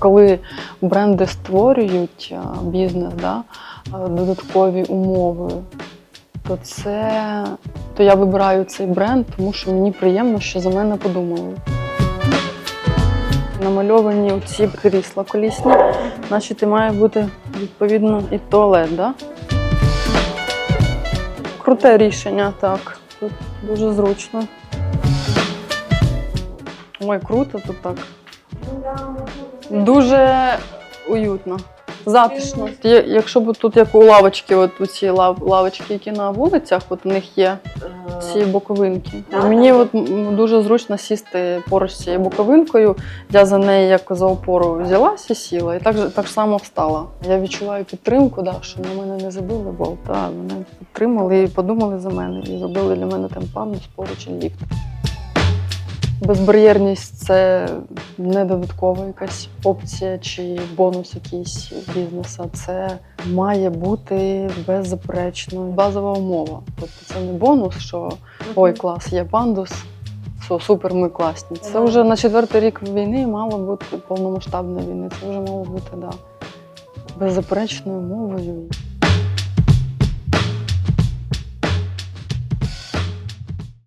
Коли бренди створюють бізнес, да, додаткові умови, то це то я вибираю цей бренд, тому що мені приємно, що за мене подумали. Намальовані оці крісла колісні, значить, має бути відповідно і туалет, да? Круте рішення, так. Тут дуже зручно. Ой, круто тут так. Дуже уютно. Затишно. Є- Якщо б тут як у лавочки, от ці лав, лавочки, які на вулицях, от у них є ці боковинки. Мені от м, дуже зручно сісти поруч з цією боковинкою. Я за неї як за опору взялася, сіла і так, же- так само встала. Я відчуваю підтримку, да, що на мене не забили болта, мене підтримали і подумали за мене, і зробили для мене там пандус поруч і ліфт. Безбар'єрність це не додаткова якась опція чи бонус якийсь бізнесу. Це має бути беззаперечно базова умова. Тобто це не бонус, що ой, клас, є пандус, все, супер, ми класні. Це вже на четвертий рік війни мало бути повномасштабної війни. Це вже мало бути да, беззаперечною мовою.